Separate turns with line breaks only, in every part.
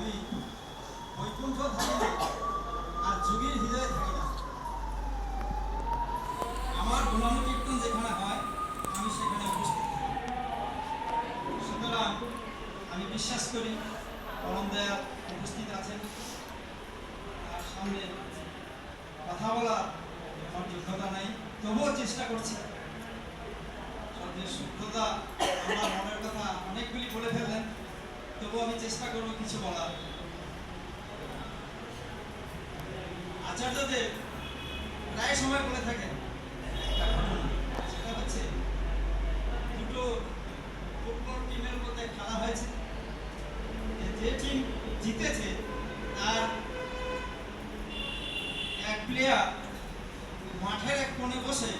আমি বৈকুণ্ঠ থাকি আর যুগের হৃদয়ে থাকি না আমার গুণানুকীর্তন যেখানে হয় আমি সেখানে উপস্থিত সুতরাং আমি বিশ্বাস করি পরম দয়া উপস্থিত আছেন আর সামনে কথা বলার আমার যোগ্যতা নাই তবুও চেষ্টা করছি সত্যি শুদ্ধতা আমার মনের কথা অনেকগুলি বলে ফেললেন। তবুও আমি চেষ্টা করব কিছু বলার। আচার্যদেব প্রায় সময় বলে থাকেন সেটা দুটো ফুটবল টিমের মধ্যে খেলা হয়েছে। যে টিম জিতেছে, তার এক প্লেয়ার মাঠের এক কোণে বসে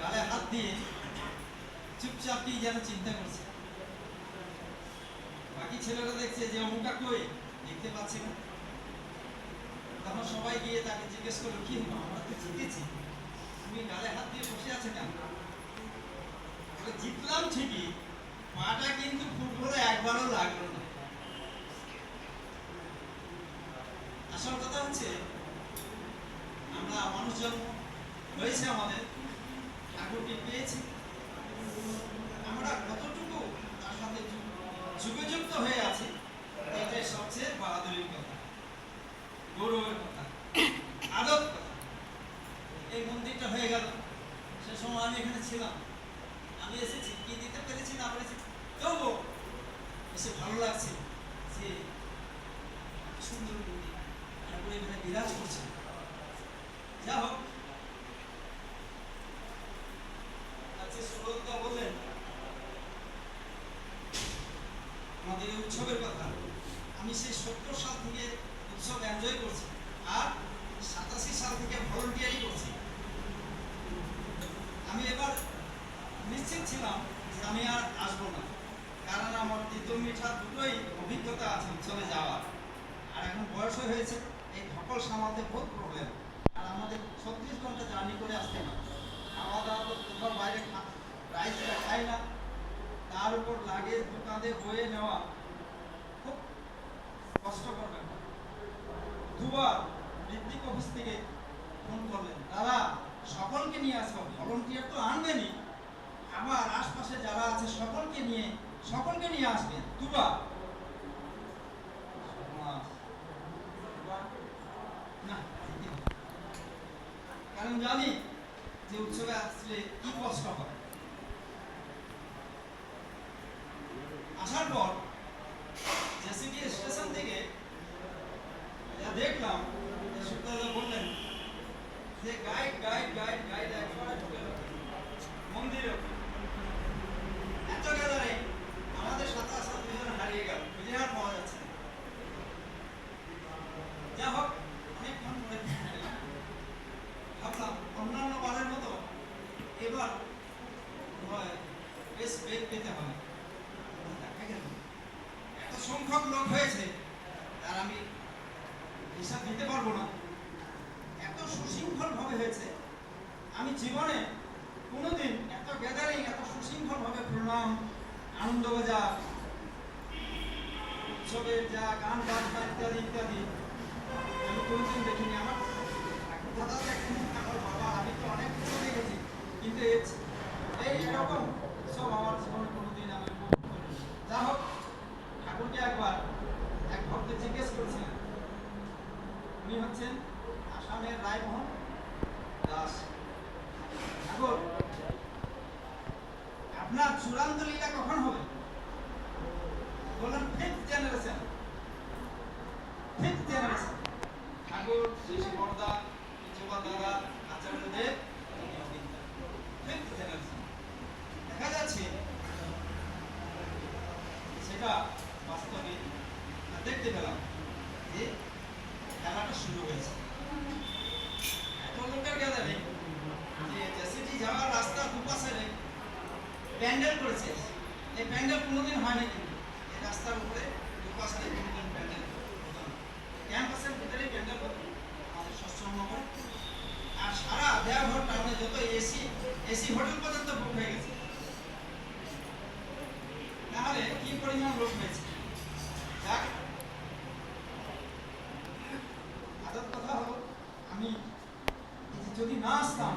গালে হাত দিয়ে চুপচাপ যেন চিন্তা করছে। ছেলেরা দেখছে যে অমুকটা কই? দেখতে পাচ্ছি না। তখন সবাই গিয়ে তাকে জিজ্ঞেস করল, কি হলো? আমরা তো জিতেছি। তুমি গালে হাত দিয়ে বসে আছে কেন? জিতলাম ঠিকই পাটা কিন্তু ফুটবলে একবারও লাগল না। আসল কথা হচ্ছে, আমরা মানুষজন হয়েছে আমাদের, ঠাকুরকে পেয়েছি। আমরা কতটুকু তার সাথে যু- যুগযুক্ত হয়ে আছি এটাই সবচেয়ে বাহাদুরির কথা গৌরবের কথা আদত কথা এই মন্দিরটা হয়ে গেল সে সময় আমি এখানে ছিলাম। আমি এসেছি, কি দিতে পেরেছি না পেরেছি, তবু এসে ভালো লাগছে যে সুন্দর এখানে বিরাজ করছে। যা হোক। সুব্রতদা বললেন, আমাদের এই উৎসবের কথা। আমি সেই সত্তর সাল থেকে উৎসব এনজয় করছি। আর সাতাশি সাল থেকে ভলেন্টিয়ারি করছি আমি এবার নিশ্চিত ছিলাম যে আমি আর আসব না। কারণ আমার তিতো মিঠা দুটোই অভিজ্ঞতা আছে চলে যাওয়ার। আর এখন বয়স হয়েছে, এই ধকল সামালতে বহুত প্রবলেম আর আমাদের ছত্রিশ ঘণ্টা জার্নি করে আসতে হয়। খাওয়া দাওয়া তো কোথাও বাইরে রাইসটা খাই না। তার উপর লাগে দোকানে বয়ে নেওয়া খুব কষ্টকর ব্যাপার। দুবার ঋত্বিক অফিস থেকে ফোন করলেন, দাদা, সকলকে নিয়ে আসব ভলন্টিয়ার তো আনবেনই। আবার আশপাশে যারা আছে সকলকে নিয়ে সকলকে নিয়ে আসবেন হবে। কারণ জানি যে উৎসবে আসলে কি কষ্ট হয়। আসার পর জেসিবি স্টেশন থেকে যা দেখলাম, যে সুব্রতদা বললেন যে গাইড গাইড গাইড গাইড একবারে মন্দিরে এত গ্যাদারিং আমাদের সাথে আসা দুজন হারিয়ে গেল খুঁজে আর পাওয়া যাচ্ছে না যা হোক অনেকক্ষণ পরে ফিরলাম। ভাবলাম অন্যান্য বারের মতো এবার হয় বেশ বেগ পেতে হবে। এত সংখ্যক হয়েছে তার আমি হিসাব দিতে পারব না। এত সুশৃঙ্খল ভাবে হয়েছে। আমি জীবনে কোনোদিন এত গ্যাদারিং এত সুশৃঙ্খল ভাবে প্রণাম আনন্দবাজার উৎসবের যা গান বাজনা ইত্যাদি ইত্যাদি। আমি কোনোদিন দেখিনি। আমার দাদা দেখেন আমার বাবা, আমি তো অনেক কিছু দেখেছি। কিন্তু এ- এই সব আমার কোনোদিন আমি উপভোগ হোক, ঠাকুরকে একবার এক জিজ্ঞেস করেছিলেন। উনি হচ্ছেন আসামের রায়মোহন দাস। প্যান্ডেল করেছে। এই প্যান্ডেল কোনোদিন হয়নি কিন্তু। এই রাস্তার উপরে দুপাশে কোনোদিন প্যান্ডেল ক্যাম্পাসের ভিতরে প্যান্ডেল আমাদের সশ্রমনগর আর সারা দেয়াঘর টাউনে যত এসি এসি হোটেল পর্যন্ত বুক হয়ে গেছে। তাহলে কি পরিমাণ লোক হয়েছে? কথা হলো, আমি যদি না আসতাম